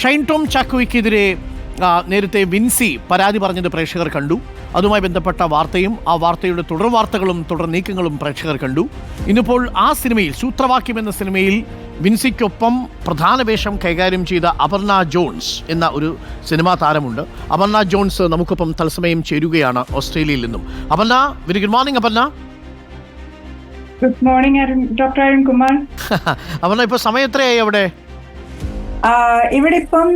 ഷൈൻ ടോം ചാക്കോയ്ക്കെതിരെ നേരത്തെ വിൻസി പരാതി പറഞ്ഞത് പ്രേക്ഷകർ കണ്ടു. അതുമായി ബന്ധപ്പെട്ട വാർത്തയും ആ വാർത്തയുടെ തുടർ വാർത്തകളും തുടർ നീക്കങ്ങളും പ്രേക്ഷകർ കണ്ടു. ഇന്നിപ്പോൾ ആ സിനിമയിൽ സൂത്രവാക്യം എന്ന സിനിമയിൽ വിൻസിക്കൊപ്പം പ്രധാന വേഷം കൈകാര്യം ചെയ്ത അപർണ ജോൺസ് എന്ന ഒരു സിനിമാ താരമുണ്ട്. അപർണ ജോൺസ് നമുക്കൊപ്പം തത്സമയം ചേരുകയാണ് ഓസ്ട്രേലിയയിൽ നിന്നും. Aparna very good morning Aparna. Good morning doctor Arun Kumar Aparna ഇപ്പോൾ സമയം എത്രയായി അവിടെ? ഇവിടെ ഇപ്പം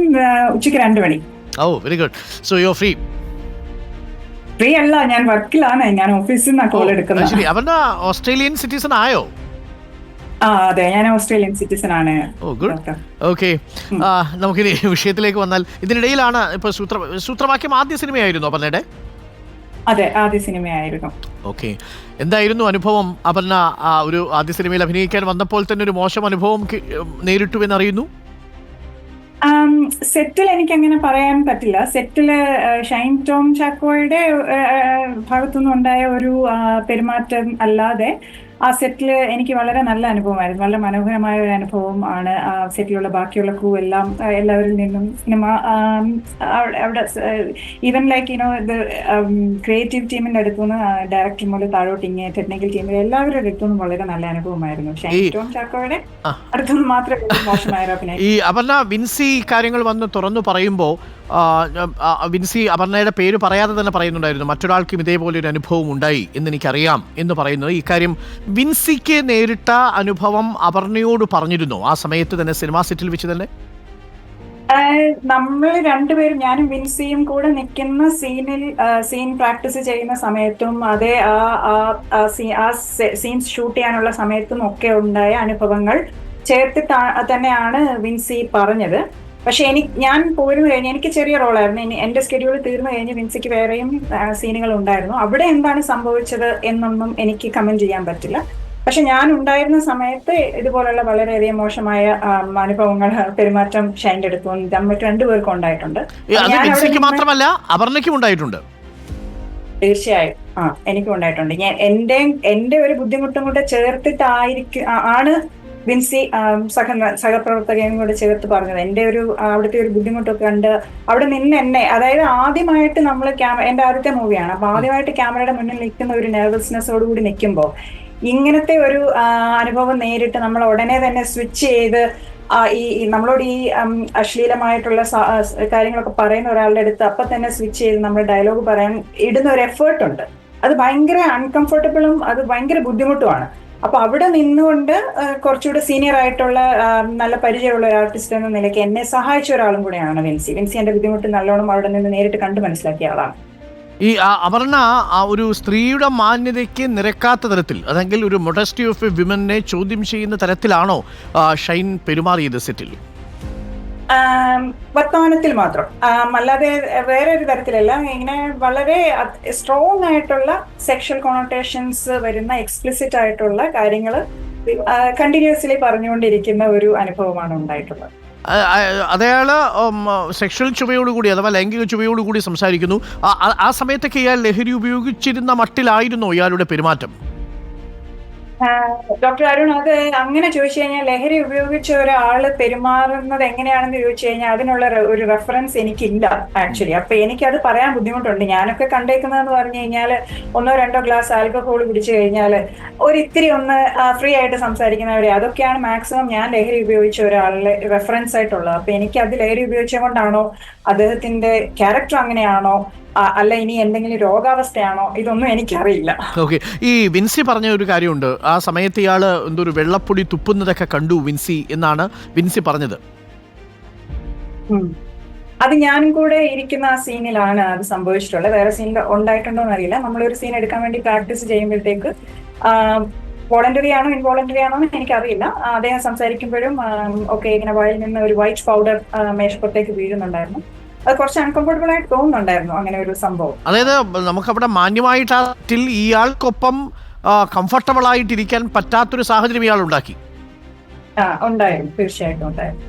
ഉച്ചയ്ക്ക് രണ്ട് മണി. ഓ very good so you free free അല്ല ഞാൻ വർക്കിലാണ്. ഞാൻ ഓഫീസിൽ നിന്നാണ് കോൾ എടുക്കുന്നത്. ശരി. അവർ ഓസ്ട്രേലിയൻ സിറ്റിസൺ ആയോ? ആ അതെ ഞാൻ ഓസ്ട്രേലിയൻ സിറ്റിസൺ ആണ്. ഓ ഗുഡ് ഓക്കെ നമുക്കിനി വിഷയത്തിലേക്ക് വന്നാൽ ഇതിനിടയിലാണ് ഇപ്പൊ സൂത്ര സൂത്രവാക്യം ആദ്യ സിനിമയായിരുന്നു അപർണയുടെ അതെ ആദ്യ സിനിമയായിരുന്നു. ഓക്കെ എന്തായിരുന്നു അനുഭവം അപർണ? ഒരു ആദ്യ സിനിമയിൽ അഭിനയിക്കാൻ വന്നപ്പോൾ തന്നെ ഒരു മോശം അനുഭവം നേരിട്ടു എന്നറിയുന്നു സെറ്റിൽ എനിക്ക് അങ്ങനെ പറയാൻ പറ്റില്ല. സെറ്റിൽ ഷൈൻ ടോം ചാക്കോയുടെ ഭാഗത്തുനിന്നുണ്ടായ ഒരു പെരുമാറ്റം അല്ലാതെ ആ സെറ്റിൽ എനിക്ക് വളരെ നല്ല അനുഭവമായിരുന്നു. വളരെ മനോഹരമായ ഒരു അനുഭവം ആണ് ആ സെറ്റിലുള്ള ബാക്കിയുള്ള ക്രൂ എല്ലാം എല്ലാവരിൽ നിന്നും സിനിമ അവിടെ- ഈവൻ ലൈക്ക് യുനോ ഇത് ക്രിയേറ്റീവ് ടീമിന്റെ അടുത്തുനിന്ന് ഡയറക്ടർ മുതൽ താഴോട്ട് ഇങ്ങനെ ടെക്നിക്കൽ ടീമിൽ എല്ലാവരുടെ അടുത്തുനിന്നും വളരെ നല്ല അനുഭവമായിരുന്നു. പക്ഷേ ഏറ്റവും ചാക്കോയുടെ അടുത്തു അടുത്തുനിന്ന് മാത്രമേ മോശമായ ഈ അപർണ വിൻസി കാര്യങ്ങൾ വന്ന് തുറന്നു പറയുമ്പോൾ വിൻസി അപർണയുടെ പേര് പറയാതെ തന്നെ പറയുന്നുണ്ടായിരുന്നു. മറ്റൊരാൾക്കും ഇതേപോലെ ഒരു അനുഭവം ഉണ്ടായി എന്ന് എനിക്കറിയാം എന്ന് പറയുന്നത്. ഇക്കാര്യം വിൻസിക്ക് നേരിട്ട അനുഭവം അപർണയോട് പറഞ്ഞിരുന്നു. ആ സമയത്ത് തന്നെ സിനിമാ സെറ്റിൽ വെച്ച് തന്നെ? നമ്മൾ രണ്ടുപേരും ഞാനും വിൻസിയും കൂടെ നിൽക്കുന്ന സീനിൽ സീൻ പ്രാക്ടീസ് ചെയ്യുന്ന സമയത്തും അതേ ആ ആ സീൻസ് ഷൂട്ട് ചെയ്യാനുള്ള സമയത്തും ഒക്കെ ഉണ്ടായ അനുഭവങ്ങൾ ചേർത്തിട്ടാ തന്നെയാണ് വിൻസി പറഞ്ഞത്. പക്ഷെ എനിക്ക് ഞാൻ പോയിരുന്നു കഴിഞ്ഞ് എനിക്ക് ചെറിയ റോളായിരുന്നു. ഇനി എന്റെ സ്കെഡ്യൂൾ തീർന്നു കഴിഞ്ഞ് വിൻസിക്ക് വേറെയും സീനുകൾ ഉണ്ടായിരുന്നു അവിടെ എന്താണ് സംഭവിച്ചത് എന്നൊന്നും എനിക്ക് കമന്റ് ചെയ്യാൻ പറ്റില്ല. പക്ഷെ ഞാൻ ഉണ്ടായിരുന്ന സമയത്ത് ഇതുപോലുള്ള വളരെയധികം മോശമായ അനുഭവങ്ങൾ പെരുമാറ്റം ഷൈന്റെ എടുത്തു നമുക്ക് രണ്ടുപേർക്കും ഉണ്ടായിട്ടുണ്ട്. മാത്രമല്ല അപർണയ്ക്കും ഉണ്ടായിട്ടുണ്ട്. തീർച്ചയായും. ആ എനിക്കും ഉണ്ടായിട്ടുണ്ട്. ഞാൻ എന്റെ എന്റെ ഒരു ബുദ്ധിമുട്ടും കൂടെ ചേർത്തിട്ടായിരിക്കും ആണ് വിൻസി ആം, സഹ സഹപ്രവർത്തകയും കൂടെ ചേർത്ത് പറഞ്ഞത്. എന്റെ ഒരു അവിടുത്തെ ഒരു ബുദ്ധിമുട്ടൊക്കെ ഉണ്ട് അവിടെ നിന്ന് എന്നെ അതായത് ആദ്യമായിട്ട് നമ്മൾ ക്യാമ എന്റെ ആദ്യത്തെ മൂവിയാണ്. അപ്പൊ ആദ്യമായിട്ട് ക്യാമറയുടെ മുന്നിൽ നിൽക്കുന്ന ഒരു നെർവസ്നെസ്സോട് കൂടി നിൽക്കുമ്പോൾ ഇങ്ങനത്തെ ഒരു അനുഭവം നേരിട്ട് നമ്മൾ ഉടനെ തന്നെ സ്വിച്ച് ചെയ്ത് ഈ നമ്മളോട് ഈ അശ്ലീലമായിട്ടുള്ള കാര്യങ്ങളൊക്കെ പറയുന്ന ഒരാളുടെ അടുത്ത് അപ്പൊ തന്നെ സ്വിച്ച് ചെയ്ത് നമ്മൾ ഡയലോഗ് പറയാൻ ഇടുന്ന ഒരു എഫേർട്ട് ഉണ്ട് അത് ഭയങ്കര അൺകംഫർട്ടബിളും അത് ഭയങ്കര ബുദ്ധിമുട്ടുമാണ്. അപ്പൊ അവിടെ നിന്നുകൊണ്ട് കുറച്ചുകൂടെ സീനിയർ ആയിട്ടുള്ള നല്ല പരിചയമുള്ള ഒരു ആർട്ടിസ്റ്റ് എന്ന നിലയ്ക്ക് എന്നെ സഹായിച്ച ഒരാളും കൂടെയാണ് വിൻസി. വിൻസി എന്റെ ബുദ്ധിമുട്ട് നല്ലോണം അവിടെ നിന്ന് നേരിട്ട് കണ്ടു മനസ്സിലാക്കിയ ആളാണ്. ഈ അപർണ ആ ഒരു സ്ത്രീയുടെ മാന്യതയ്ക്ക് നിരക്കാത്ത തരത്തിൽ അല്ലെങ്കിൽ ഒരു മൊഡസ്റ്റി ഓഫ് എ വിമനെ ചോദ്യം ചെയ്യുന്ന തരത്തിലാണോ ഷൈൻ പെരുമാറിയത് സെറ്റിൽ വർത്തമാനത്തിൽ മാത്രം. അല്ലാതെ വേറെ ഒരു തരത്തിലല്ല. ഇങ്ങനെ വളരെ സ്ട്രോങ് ആയിട്ടുള്ള സെക്ഷൽ കോണോട്ടേഷൻസ് വരുന്ന എക്സ്പ്ലിസിറ്റ് ആയിട്ടുള്ള കാര്യങ്ങൾ കണ്ടിന്യൂസ്ലി പറഞ്ഞുകൊണ്ടിരിക്കുന്ന ഒരു അനുഭവമാണ് ഉണ്ടായിട്ടുള്ളത്. അതയാൾ സെക്ഷൽ ചുവയോടുകൂടി അഥവാ ലൈംഗിക ചുവയോടുകൂടി സംസാരിക്കുന്നു. ആ- സമയത്തൊക്കെ ഇയാൾ ലഹരി ഉപയോഗിച്ചിരുന്ന മട്ടിലായിരുന്നു ഇയാളുടെ പെരുമാറ്റം? ഡോക്ടർ അരുൺ അത് അങ്ങനെ ചോദിച്ചു കഴിഞ്ഞാൽ ലഹരി ഉപയോഗിച്ച ഒരാൾ പെരുമാറുന്നത് എങ്ങനെയാണെന്ന് ചോദിച്ചു കഴിഞ്ഞാൽ അതിനുള്ള ഒരു റെഫറൻസ് എനിക്കില്ല ആക്ച്വലി. അപ്പൊ എനിക്കത് പറയാൻ ബുദ്ധിമുട്ടുണ്ട്. ഞാനൊക്കെ കണ്ടേക്കുന്നതെന്ന് പറഞ്ഞു കഴിഞ്ഞാൽ ഒന്നോ രണ്ടോ ഗ്ലാസ് ആൽക്കഹോൾ കുടിച്ചു കഴിഞ്ഞാൽ ഒരു ഇത്തിരി ഒന്ന് ഫ്രീ ആയിട്ട് സംസാരിക്കുന്നവരെ അതൊക്കെയാണ് മാക്സിമം ഞാൻ ലഹരി ഉപയോഗിച്ച ഒരാളെ റെഫറൻസ് ആയിട്ടുള്ളത് അപ്പൊ എനിക്ക് അത് ലഹരി ഉപയോഗിച്ചുകൊണ്ടാണോ അദ്ദേഹത്തിന്റെ ക്യാരക്ടർ അങ്ങനെയാണോ? അല്ല ഇനി എന്തെങ്കിലും രോഗാവസ്ഥയാണോ? ഇതൊന്നും എനിക്കറിയില്ല. ഓക്കെ. ഈ വിൻസി പറഞ്ഞ ഒരു കാര്യമുണ്ട്. ആ സമയത്ത് ഇയാൾ എന്തൊരു വെള്ളപ്പൊടി തുപ്പുന്നതൊക്കെ കണ്ടു വിൻസി എന്നാണ് വിൻസി പറഞ്ഞത്. അത് ഞാനും കൂടെ ഇരിക്കുന്ന ആ സീനിലാണ് അത് സംഭവിച്ചിട്ടുള്ളത്. വേറെ സീൻ ഉണ്ടായിട്ടുണ്ടോ എന്നറിയില്ല. നമ്മളൊരു സീൻ എടുക്കാൻ വേണ്ടി പ്രാക്ടീസ് ചെയ്യുമ്പോഴത്തേക്ക് വോളണ്ടറി ആണോ ഇൻവോളണ്ടറി ആണോ എന്ന് എനിക്കറിയില്ല. അദ്ദേഹം സംസാരിക്കുമ്പോഴും ഒക്കെ ഇങ്ങനെ വായിൽ നിന്ന് ഒരു വൈറ്റ് പൗഡർ മേശപ്പുറത്തേക്ക് വീഴുന്നുണ്ടായിരുന്നു. അത് കുറച്ച് അൺകംഫർട്ടബിൾ ആയിട്ട് തോന്നുന്നുണ്ടായിരുന്നു അങ്ങനെ ഒരു സംഭവം. അതായത് നമുക്കവിടെ മാന്യമായിട്ട് ഇയാൾക്കൊപ്പം കംഫർട്ടബിൾ ആയിട്ടിരിക്കാൻ പറ്റാത്തൊരു സാഹചര്യം ഇയാൾ ഉണ്ടാക്കി. ആ ഉണ്ടായിരുന്നു. തീർച്ചയായിട്ടും ഉണ്ടായിരുന്നു.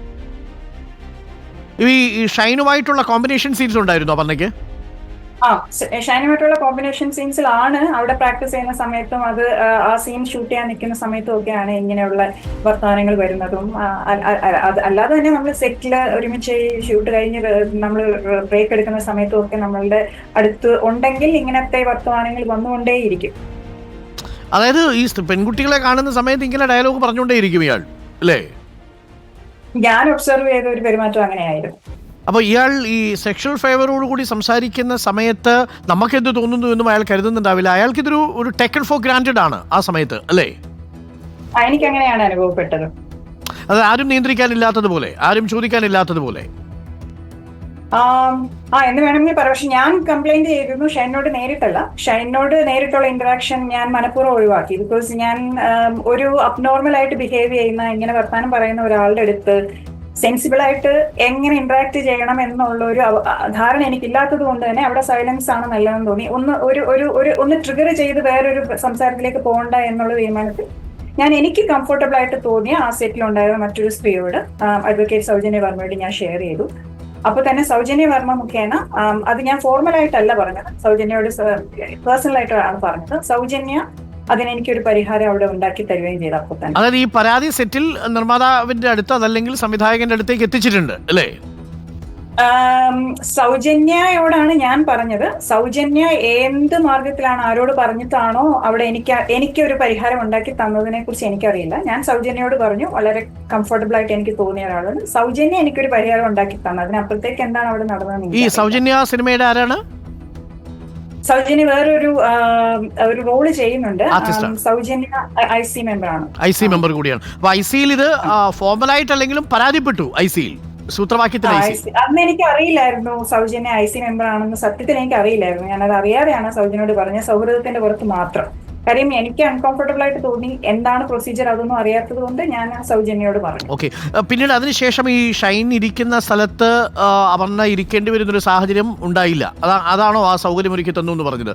ഈ ഷൈനുമായിട്ടുള്ള കോമ്പിനേഷൻ സീൻസ് ഉണ്ടായിരുന്നു അപർണയ്ക്ക് ആ ഷൈനുമായിട്ടുള്ള കോമ്പിനേഷൻ സീൻസിലാണ് അവിടെ പ്രാക്ടീസ് ചെയ്യുന്ന സമയത്തും അത് ആ, സീൻ ഷൂട്ട് ചെയ്യാൻ നിൽക്കുന്ന സമയത്തും ഒക്കെയാണ് ഇങ്ങനെയുള്ള വർത്തമാനങ്ങൾ വരുന്നതും. അല്ലാതെ തന്നെ നമ്മൾ സെറ്റിൽ ഒരുമിച്ച് ഷൂട്ട് കഴിഞ്ഞ് നമ്മൾ ബ്രേക്ക് എടുക്കുന്ന സമയത്തും ഒക്കെ നമ്മളുടെ അടുത്ത് ഉണ്ടെങ്കിൽ ഇങ്ങനത്തെ വർത്തമാനങ്ങൾ വന്നുകൊണ്ടേയിരിക്കും. അതായത് ഈ പെൺകുട്ടികളെ കാണുന്ന സമയത്ത് ഇങ്ങനെ ഡയലോഗ് പറഞ്ഞുകൊണ്ടേയിരിക്കും ഇയാൾ അല്ലേ? ഞാൻ ഒബ്സർവ് ചെയ്ത ഒരു പെരുമാറ്റം അങ്ങനെയായിരുന്നു. അപ്പോൾ ഇയാൾ ഈ സെക്ഷൽ ഫേവറോട് കൂടി സംസാരിക്കുന്ന സമയത്ത് നമുക്കെന്ത് തോന്നുന്നു എന്നും അയാൾ കരുതുന്നുണ്ടാവില്ല. അയാൾക്ക് ഇതൊരു ഒരു ടേക്കൺ ഫോർ ഗ്രാന്റഡ് ആണ് ആ സമയത്ത് അല്ലേ? എനിക്കങ്ങനെയാണ് എനിക്ക് അങ്ങനെയാണ് അനുഭവപ്പെട്ടത്. അത് ആരും നിയന്ത്രിക്കാനില്ലാത്തതുപോലെ ആരും ചോദിക്കാനില്ലാത്തതുപോലെ. ആം, ആ എന്ന് വേണമെങ്കിൽ പറയാം. പക്ഷെ ഞാൻ കംപ്ലൈന്റ് ചെയ്തിരുന്നു ഷൈനോട് നേരിട്ടല്ല. ഷൈനോട് നേരിട്ടുള്ള ഇന്ററാക്ഷൻ ഞാൻ മനഃപൂർവം ഒഴിവാക്കി. ബിക്കോസ് ഞാൻ ഒരു അബ്നോർമൽ ആയിട്ട് ബിഹേവ് ചെയ്യുന്ന ഇങ്ങനെ വർത്താനം പറയുന്ന ഒരാളുടെ അടുത്ത് സെൻസിബിൾ ആയിട്ട് എങ്ങനെ ഇന്ററാക്ട് ചെയ്യണം എന്നുള്ള ഒരു ധാരണ എനിക്കില്ലാത്തത് കൊണ്ട് തന്നെ അവിടെ സൈലൻസ് ആണ് നല്ലതെന്ന് തോന്നി. ഒന്ന് ഒരു ഒരു ഒരു ഒന്ന് ട്രിഗർ ചെയ്ത് വേറൊരു സംസാരത്തിലേക്ക് പോകണ്ട എന്നുള്ള തീരുമാനത്തിൽ ഞാൻ എനിക്ക് കംഫർട്ടബിൾ ആയിട്ട് തോന്നിയ ആ സെറ്റിൽ ഉണ്ടായിരുന്ന മറ്റൊരു സ്ത്രീയോട് അഡ്വക്കേറ്റ് സൗജന്യ വർമ്മയോട് ഞാൻ ഷെയർ ചെയ്തു. അപ്പൊ തന്നെ സൗജന്യ വർമ്മ മുഖേന അത് ഞാൻ ഫോർമൽ ആയിട്ടല്ല പറഞ്ഞത്. സൗജന്യയോട് പേഴ്സണൽ ആയിട്ടാണ് പറഞ്ഞത്. സൗജന്യ അതിന് എനിക്കൊരു പരിഹാരം അവിടെ ഉണ്ടാക്കി തരുകയും ചെയ്തു അപ്പോൾ തന്നെ. അതായത് ഈ പരാതി സെറ്റിൽ നിർമ്മാതാവിന്റെ അടുത്ത് അതല്ലെങ്കിൽ സംവിധായകന്റെ അടുത്തേക്ക് എത്തിച്ചിട്ടുണ്ട് അല്ലേ? സൗജന്യയോടാണ് ഞാൻ പറഞ്ഞത്. സൗജന്യ എന്ത് മാർഗത്തിലാണ് ആരോട് പറഞ്ഞിട്ടാണോ അവിടെ എനിക്ക് എനിക്ക് ഒരു പരിഹാരം ഉണ്ടാക്കി തന്നതിനെ കുറിച്ച് എനിക്കറിയില്ല. ഞാൻ സൗജന്യയോട് പറഞ്ഞു വളരെ കംഫർട്ടബിൾ ആയിട്ട് എനിക്ക് തോന്നിയ ഒരാളാണ്. സൗജന്യ എനിക്കൊരു പരിഹാരം ഉണ്ടാക്കി തന്നു. അതിനപ്പുറത്തേക്ക് എന്താണ് അവിടെ നടന്നത് ഈ. സൗജന്യ സിനിമയുടെ ആരാണ്? സൗജന്യ വേറൊരു ഒരു റോൾ ചെയ്യുന്നുണ്ട്. സൗജന്യ ഐ സി മെമ്പർ ആണ്. ഐ സി മെമ്പർ കൂടിയാണ്. അപ്പൊ ഐ സിയിൽ ഇത് ഫോർമലായിട്ടല്ലെങ്കിലും പരാതിപ്പെട്ടു ഐ സിയിൽ സൂത്രവാക്യത്തിന് അന്ന് എനിക്ക് അറിയില്ലായിരുന്നു സൗജന്യ ഐ സി മെമ്പർ ആണെന്ന്. സത്യത്തിൽ എനിക്ക് അറിയില്ലായിരുന്നു ഞാനത് അറിയാതെയാണ് സൗജന്യോട് പറഞ്ഞ സൗഹൃദത്തിന്റെ പുറത്ത് മാത്രം. കാര്യം എനിക്ക് അൺകംഫർട്ടബിൾ ആയിട്ട് തോന്നി എന്താണ് പ്രൊസീജിയർ അതൊന്നും അറിയാത്തത് കൊണ്ട് ഞാൻ ആ സൗജന്യോട് പറഞ്ഞു. ഓക്കെ പിന്നീട് അതിനുശേഷം ഈ ഷൈൻ ഇരിക്കുന്ന സ്ഥലത്ത് അപർണ ഇരിക്കേണ്ടി വരുന്നൊരു സാഹചര്യം ഉണ്ടായില്ല. അതാണോ ആ സൗകര്യം ഒരുക്കി തന്നു എന്ന് പറഞ്ഞത്?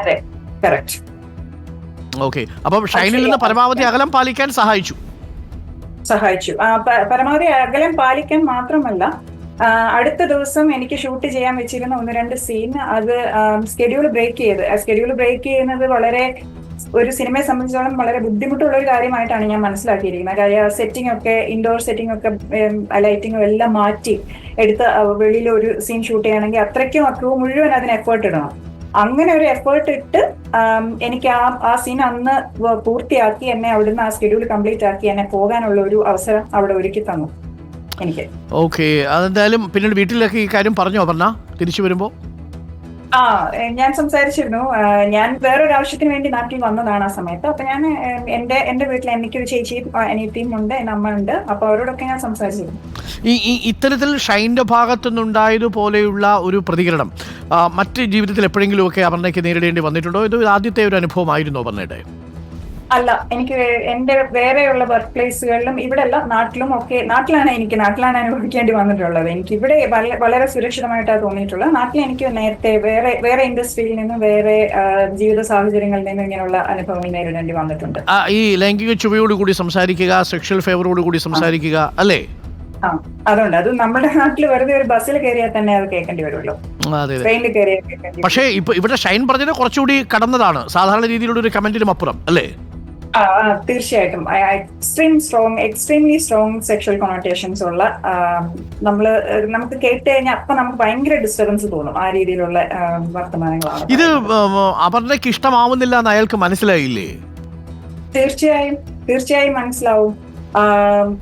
അതെ. കറക്റ്റ് ഓക്കെ അപ്പം ഷൈനിൽ നിന്ന് പരമാവധി അകലം പാലിക്കാൻ സഹായിച്ചു. സഹായിച്ചു. പരമാവധി അകലം പാലിക്കാൻ മാത്രമല്ല അടുത്ത ദിവസം എനിക്ക് ഷൂട്ട് ചെയ്യാൻ വെച്ചിരുന്ന ഒന്ന് രണ്ട് സീൻ അത് സ്കെഡ്യൂൾ ബ്രേക്ക് ചെയ്ത്. സ്കെഡ്യൂൾ ബ്രേക്ക് ചെയ്യുന്നത് വളരെ ഒരു സിനിമയെ സംബന്ധിച്ചോളം വളരെ ബുദ്ധിമുട്ടുള്ള ഒരു കാര്യമായിട്ടാണ് ഞാൻ മനസ്സിലാക്കിയിരിക്കുന്നത്. കാര്യം സെറ്റിംഗ് ഒക്കെ ഇൻഡോർ സെറ്റിംഗ് ഒക്കെ ലൈറ്റിംഗും എല്ലാം മാറ്റി എടുത്ത് വെളിയിൽ ഒരു സീൻ ഷൂട്ട് ചെയ്യണമെങ്കിൽ അത്രയ്ക്കും ക്രൂ മുഴുവൻ അതിന് എഫേർട്ട് ഇടണം. അങ്ങനെ ഒരു എഫേർട്ട് ഇട്ട് എനിക്ക് ആ ആ സീൻ അന്ന് പൂർത്തിയാക്കി എന്നെ അവിടുന്ന് ആ സ്കെഡ്യൂൾ കംപ്ലീറ്റ് ആക്കി എന്നെ പോകാനുള്ള ഒരു അവസരം അവിടെ ഒരുക്കി തന്നു. എനിക്ക്. ഓക്കെ അതെന്തായാലും പിന്നീട് വീട്ടിലൊക്കെ ഈ കാര്യം പറഞ്ഞു പറഞ്ഞാ? തിരിച്ചു വരുമ്പോ? ആ ഞാൻ സംസാരിച്ചിരുന്നു. ഞാൻ വേറൊരു ആവശ്യത്തിന് വേണ്ടി നാട്ടിൽ വന്നതാണ് ആ സമയത്ത്. അപ്പൊ ഞാൻ എന്റെ എന്റെ വീട്ടിൽ എനിക്കൊരു ചേച്ചിയും അനിയത്തിയും ഉണ്ട് എന്റെ അമ്മ ഉണ്ട് അപ്പൊ അവരോടൊക്കെ ഞാൻ സംസാരിച്ചിരുന്നു. ഈ ഇത്തരത്തിൽ ഷൈന്റെ ഭാഗത്തുനിന്നുണ്ടായതുപോലെയുള്ള ഒരു പ്രതികരണം മറ്റ് ജീവിതത്തിൽ എപ്പോഴെങ്കിലുമൊക്കെ അപർണയ്ക്ക് നേരിടേണ്ടി വന്നിട്ടുണ്ടോ? ഇത് ആദ്യത്തെ ഒരു അനുഭവമായിരുന്നോ അപർണയുടെ? അല്ല എനിക്ക് എന്റെ വേറെയുള്ള വർക്ക് പ്ലേസുകളിലും ഇവിടെ അല്ല നാട്ടിലും ഒക്കെ നാട്ടിലാണ് എനിക്ക് നാട്ടിലാണ് അനുഭവിക്കേണ്ടി വന്നിട്ടുള്ളത്. എനിക്ക് ഇവിടെ വളരെ സുരക്ഷിതമായിട്ടാണ് തോന്നിയിട്ടുള്ളത്. നാട്ടിൽ എനിക്ക് നേരത്തെ വേറെ വേറെ ഇൻഡസ്ട്രിയിൽ നിന്നും വേറെ ജീവിത സാഹചര്യങ്ങളിൽ നിന്നും ഇങ്ങനെയുള്ള അനുഭവങ്ങൾ നേരിടേണ്ടി വന്നിട്ടുണ്ട്. ഈ ലൈംഗിക ചുവയോടുകൂടി സംസാരിക്കുക സെക്ഷൽ ഫേവറോടുകൂടി സംസാരിക്കുക അല്ലേ? അതുകൊണ്ട് അത് നമ്മുടെ നാട്ടിൽ വെറുതെ ഒരു ബസ്സിൽ കയറിയാൽ തന്നെ അത് കേൾക്കേണ്ടി വരുമല്ലോ ട്രെയിനിൽ കയറിയാൽ പക്ഷേ ഇപ്പൊ ഇവിടെ ഷൈൻ പറഞ്ഞത് കുറച്ചുകൂടി കടന്നതാണ്. സാധാരണ രീതിയിലുള്ള ഒരു കമന്റിനും അപ്പുറം അല്ലേ? തീർച്ചയായിട്ടും. Extreme strong extremely strong sexual connotations ഉള്ള നമ്മൾ നമ്മൾ നമുക്ക് കേട്ട് കഴിഞ്ഞാൽ അപ്പൊ നമുക്ക് ഭയങ്കര ഡിസ്റ്റർബൻസ് തോന്നും ആ രീതിയിലുള്ള വർത്തമാനങ്ങളാണ്. ഇത്. അപർണയ്ക്ക് ഇഷ്ടമാവുന്നില്ല എന്ന് അയാൾക്ക് മനസ്സിലായില്ലേ? തീർച്ചയായും തീർച്ചയായും മനസ്സിലാവും.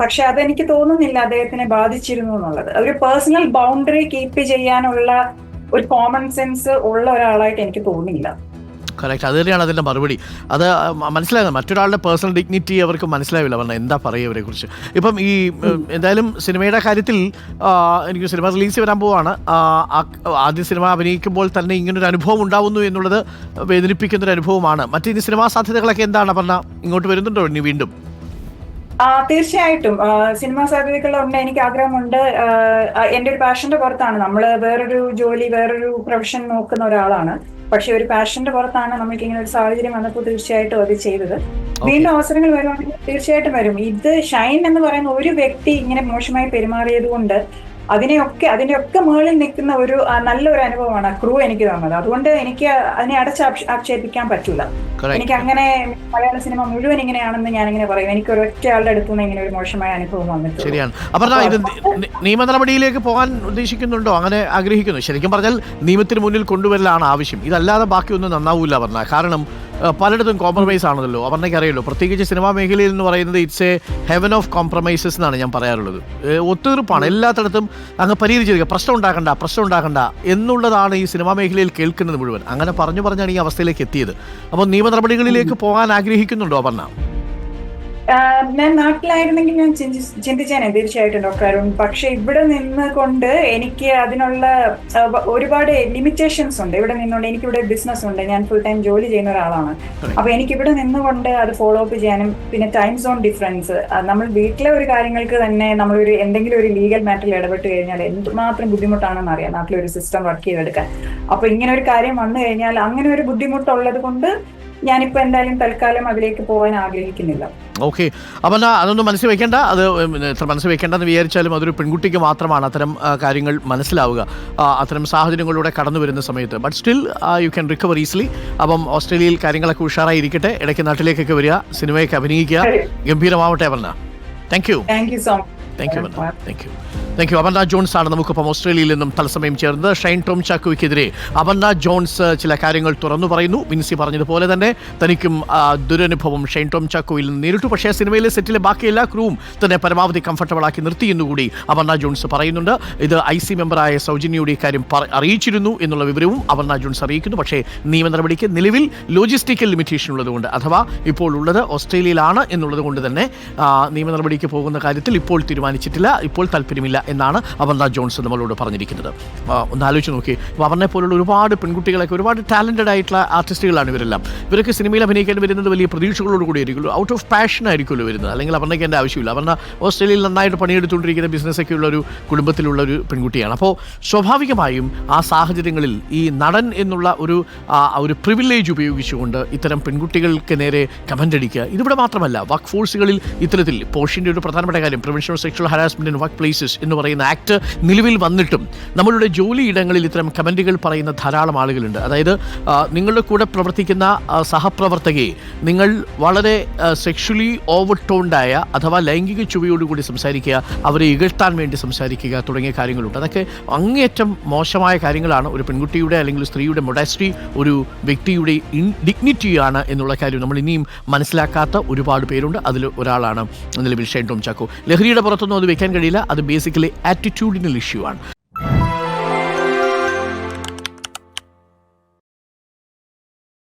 പക്ഷെ അതെനിക്ക് തോന്നുന്നില്ല അദ്ദേഹത്തിനെ ബാധിച്ചിരുന്നു എന്നുള്ളത്. ഒരു പേഴ്സണൽ ബൗണ്ടറി കീപ്പ് ചെയ്യാനുള്ള ഒരു കോമൺ സെൻസ് ഉള്ള ഒരാളായിട്ട് എനിക്ക് തോന്നുന്നില്ല. കറക്റ്റ്. അത് തന്നെയാണ് അതിന്റെ മറുപടി. അത് മനസ്സിലാകുന്നത് മറ്റൊരാളുടെ പേഴ്സണൽ ഡിഗ്നിറ്റി അവർക്ക് മനസ്സിലാവില്ല. പറഞ്ഞാൽ എന്താ പറയുക അവരെ കുറിച്ച് ഇപ്പം ഈ എന്തായാലും സിനിമയുടെ കാര്യത്തിൽ എനിക്ക് സിനിമ റിലീസ് വരാൻ പോവാണ്. ആദ്യ സിനിമ അഭിനയിക്കുമ്പോൾ തന്നെ ഇങ്ങനൊരു അനുഭവം ഉണ്ടാവുന്നു എന്നുള്ളത് വേദനിപ്പിക്കുന്ന ഒരു അനുഭവമാണ്. മറ്റു സിനിമാ സാധ്യതകളൊക്കെ എന്താണ്? പറഞ്ഞാൽ ഇങ്ങോട്ട് വരുന്നുണ്ടോ ഇനി വീണ്ടും? തീർച്ചയായിട്ടും. സിനിമാ സിനിമാ സാധ്യതകളുണ്ട് എനിക്ക് ആഗ്രഹമുണ്ട്. എന്റെ ഒരു പാഷന്റെ പുറത്താണ്. നമ്മൾ വേറൊരു ജോലി വേറൊരു പ്രൊഫഷൻ നോക്കുന്ന ഒരാളാണ്. പക്ഷെ ഒരു പാഷന്റെ പുറത്താണ് നമുക്ക് ഇങ്ങനെ ഒരു സാഹചര്യം വന്നപ്പോൾ തീർച്ചയായിട്ടും അത് ചെയ്തത്. വീണ്ടും അവസരങ്ങൾ വരുവാണെങ്കിൽ തീർച്ചയായിട്ടും വരും. ഇത് ഷൈൻ എന്ന് പറയുന്ന ഒരു വ്യക്തി ഇങ്ങനെ മോശമായി പെരുമാറിയത് കൊണ്ട് അതിനെയൊക്കെ അതിന്റെയൊക്കെ മുകളിൽ നിൽക്കുന്ന ഒരു നല്ലൊരു അനുഭവമാണ് ക്രൂ എനിക്ക് തന്നത്. അതുകൊണ്ട് എനിക്ക് അതിനെ അടച്ച് ആക്ഷ- ആക്ഷേപിക്കാൻ പറ്റൂല. എനിക്ക് അങ്ങനെ മലയാള സിനിമ മുഴുവൻ ഇങ്ങനെയാണെന്ന് ഞാൻ ഇങ്ങനെ പറയും. എനിക്ക് ഒരൊറ്റ ആളുടെ അടുത്ത് നിന്ന് ഇങ്ങനെ ഒരു മോശമായ അനുഭവം വന്നിട്ടുണ്ട് ശരിയാണ്. അപർണ ഇത് നിയമ നടപടിയിലേക്ക് പോകാൻ ഉദ്ദേശിക്കുന്നുണ്ടോ? അങ്ങനെ ആഗ്രഹിക്കുന്നു. ശരിക്കും പറഞ്ഞാൽ നിയമത്തിന് മുന്നിൽ കൊണ്ടുവരലാണ് ആവശ്യം. ഇതല്ലാതെ ബാക്കിയൊന്നും നന്നാവൂല അപർണ. കാരണം പലയിടത്തും കോംപ്രമൈസ് ആണല്ലോ. അപർണയ്ക്ക് അറിയുള്ളൂ പ്രത്യേകിച്ച് സിനിമാ മേഖലയിൽ എന്ന് പറയുന്നത് it's a heaven of compromises എന്നാണ് ഞാൻ പറയാറുള്ളത്. ഒത്തുതീർപ്പാണ്. എല്ലാത്തിടത്തും അങ്ങ് പരിഹരിച്ചിരിക്കുക. പ്രശ്നം ഉണ്ടാക്കണ്ട പ്രശ്നം ഉണ്ടാക്കണ്ട എന്നുള്ളതാണ് ഈ സിനിമാ മേഖലയിൽ കേൾക്കുന്നത് മുഴുവൻ. അങ്ങനെ പറഞ്ഞു പറഞ്ഞാണ് ഈ അവസ്ഥയിലേക്ക് എത്തിയത്. അപ്പോൾ നിയമ നടപടികളിലേക്ക് പോകാൻ ആഗ്രഹിക്കുന്നുണ്ടോ അപർണ? ഞാൻ നാട്ടിലായിരുന്നെങ്കിൽ ഞാൻ ചിന്തി- ചിന്തിച്ചേനെ തീർച്ചയായിട്ടും ഡോക്ടർ അരുൺ. പക്ഷെ ഇവിടെ നിന്നുകൊണ്ട് എനിക്ക് അതിനുള്ള ഒരുപാട് ലിമിറ്റേഷൻസ് ഉണ്ട്. ഇവിടെ നിന്നുകൊണ്ട് എനിക്ക് ഇവിടെ ബിസിനസ് ഉണ്ട്. ഞാൻ ഫുൾ ടൈം ജോലി ചെയ്യുന്ന ഒരാളാണ്. അപ്പൊ എനിക്ക് ഇവിടെ നിന്നുകൊണ്ട് അത് ഫോളോ അപ്പ് ചെയ്യാനും പിന്നെ ടൈം സോൺ ഡിഫറൻസ് നമ്മൾ വീട്ടിലെ ഒരു കാര്യങ്ങൾക്ക് തന്നെ നമ്മളൊരു എന്തെങ്കിലും ഒരു ലീഗൽ മാറ്ററിൽ ഇടപെട്ട് കഴിഞ്ഞാൽ എന്തുമാത്രം ബുദ്ധിമുട്ടാണെന്ന് അറിയാം. നാട്ടിലൊരു സിസ്റ്റം വർക്ക് ചെയ്തെടുക്കാൻ. അപ്പൊ ഇങ്ങനെ ഒരു കാര്യം വന്നു കഴിഞ്ഞാൽ അങ്ങനെ ഒരു ബുദ്ധിമുട്ടുള്ളത് കൊണ്ട് ഞാനിപ്പോ എന്തായാലും തൽക്കാലം അതിലേക്ക് പോകാൻ ആഗ്രഹിക്കുന്നില്ല. ഓക്കെ. അപ്പം എന്നാ അതൊന്നും മനസ്സിൽ വെക്കേണ്ട. അത് എത്ര മനസ്സിൽ വെക്കേണ്ടെന്ന് വിചാരിച്ചാലും അതൊരു പെൺകുട്ടിക്ക് മാത്രമാണ് അത്തരം കാര്യങ്ങൾ മനസ്സിലാവുക. അത്തരം സാഹചര്യങ്ങളിലൂടെ കടന്നു വരുന്ന സമയത്ത്. But still you can recover easily അപ്പം ഓസ്ട്രേലിയയിൽ കാര്യങ്ങളൊക്കെ ഉഷാറായി ഇരിക്കട്ടെ ഇടയ്ക്ക് നാട്ടിലേക്കൊക്കെ വരിക. സിനിമയൊക്കെ അഭിനയിക്കുക. ഗംഭീരമാവട്ടെ പറഞ്ഞ thank you thank you so much thank you thank you thank you Aparna Jones ആണ് നമുക്കിപ്പം ഓസ്ട്രേലിയയിൽ നിന്നും തത്സമയം ചേർന്നത്. ഷൈൻ ടോം ചാക്കോയ്ക്കെതിരെ അപർണ ജോൺസ് ചില കാര്യങ്ങൾ തുറന്നു പറയുന്നു. വിൻസി പറഞ്ഞതുപോലെ തന്നെ തനിക്കും ദുരനുഭവം ഷൈൻ ടോം ചാക്കോയിൽ നിന്ന് നേരിട്ടു. പക്ഷേ ആ സിനിമയിലെ സെറ്റിലെ ബാക്കി എല്ലാ ക്രൂവും തന്നെ പരമാവധി കംഫർട്ടബിൾ ആക്കി നിർത്തി എന്നുകൂടി അപർണ ജോൺസ് പറയുന്നുണ്ട്. ഇത് ഐ സി മെമ്പറായ സൗജന്യയുടെ ഇക്കാര്യം അറിയിച്ചിരുന്നു എന്നുള്ള വിവരവും അപർണ ജോൺസ് അറിയിക്കുന്നു. പക്ഷേ നിയമ നടപടിക്ക് നിലവിൽ ലോജിസ്റ്റിക്കൽ ലിമിറ്റേഷൻ ഉള്ളതുകൊണ്ട് അഥവാ ഇപ്പോൾ ഉള്ളത് ഓസ്ട്രേലിയയിലാണ് എന്നുള്ളത് കൊണ്ട് തന്നെ നിയമ നടപടിക്ക് പോകുന്ന കാര്യത്തിൽ ഇപ്പോൾ തീരുമാനിച്ചിട്ടില്ല ഇപ്പോൾ താല്പര്യമില്ല എന്നാണ് അപർണ ജോൺസൺ നമ്മളോട് പറഞ്ഞിരിക്കുന്നത്. ഒന്ന് ആലോചിച്ച് നോക്കി. അപർണയെ പോലുള്ള ഒരുപാട് പെൺകുട്ടികളൊക്കെ ഒരുപാട് ടാലന്റഡ് ആയിട്ടുള്ള ആർട്ടിസ്റ്റുകളാണ് ഇവരെല്ലാം. ഇവരൊക്കെ സിനിമയിൽ അഭിനയിക്കാൻ വരുന്നത് വലിയ പ്രതീക്ഷകളോട് കൂടി ആയിരിക്കുമല്ലോ. ഔട്ട് ഓഫ് പാഷൻ ആയിരിക്കുമല്ലോ വരുന്നത്. അല്ലെങ്കിൽ അവർണയ്ക്ക് എന്റെ ആവശ്യമില്ല. അപർണ ഓസ്ട്രേലിയയിൽ നന്നായിട്ട് പണിയെടുത്തുകൊണ്ടിരിക്കുന്ന ബിസിനസ്സൊക്കെ ഉള്ള ഒരു കുടുംബത്തിലുള്ള ഒരു പെൺകുട്ടിയാണ്. അപ്പോൾ സ്വാഭാവികമായും ആ സാഹചര്യങ്ങളിൽ ഈ നടൻ എന്നുള്ള ഒരു ഒരു പ്രിവിലേജ് ഉപയോഗിച്ചുകൊണ്ട് ഇത്തരം പെൺകുട്ടികൾക്ക് നേരെ കമന്റ് അടിക്കുക. ഇതിവിടെ മാത്രമല്ല വർക്ക് ഫോഴ്സുകളിൽ ഇത്തരത്തിൽ പോഷിന്റെ ഒരു പ്രധാനപ്പെട്ട കാര്യം prevention of sexual harassment in work places എന്ന് പറയുന്ന ആക്ട് നിലവിൽ വന്നിട്ടും നമ്മളുടെ ജോലിയിടങ്ങളിൽ ഇത്തരം കമന്റുകൾ പറയുന്ന ധാരാളം ആളുകളുണ്ട്. അതായത് നിങ്ങളുടെ കൂടെ പ്രവർത്തിക്കുന്ന സഹപ്രവർത്തകയെ നിങ്ങൾ വളരെ സെക്ഷലി ഓവർ ടോണ്ടായ അഥവാ ലൈംഗിക ചുവയോടുകൂടി സംസാരിക്കുക അവരെ ഇകഴ്ത്താൻ വേണ്ടി സംസാരിക്കുക തുടങ്ങിയ കാര്യങ്ങളുണ്ട്. അതൊക്കെ അങ്ങേയറ്റം മോശമായ കാര്യങ്ങളാണ്. ഒരു പെൺകുട്ടിയുടെ അല്ലെങ്കിൽ സ്ത്രീയുടെ മൊഡാസ്റ്റി ഒരു വ്യക്തിയുടെ ഡിഗ്നിറ്റിയാണ് എന്നുള്ള കാര്യം നമ്മൾ ഇനിയും മനസ്സിലാക്കാത്ത ഒരുപാട് പേരുണ്ട്. അതിൽ ഒരാളാണ് നിലവിൽ ഷൈൻ ടോം ചാക്കോ. ലഹരിയുടെ പുറത്തൊന്നും അത് വെക്കാൻ കഴിയില്ല. അത് ബേസിക്കലി ആറ്റിറ്റ്യൂഡിനൽ ഇഷ്യൂ ആണ്.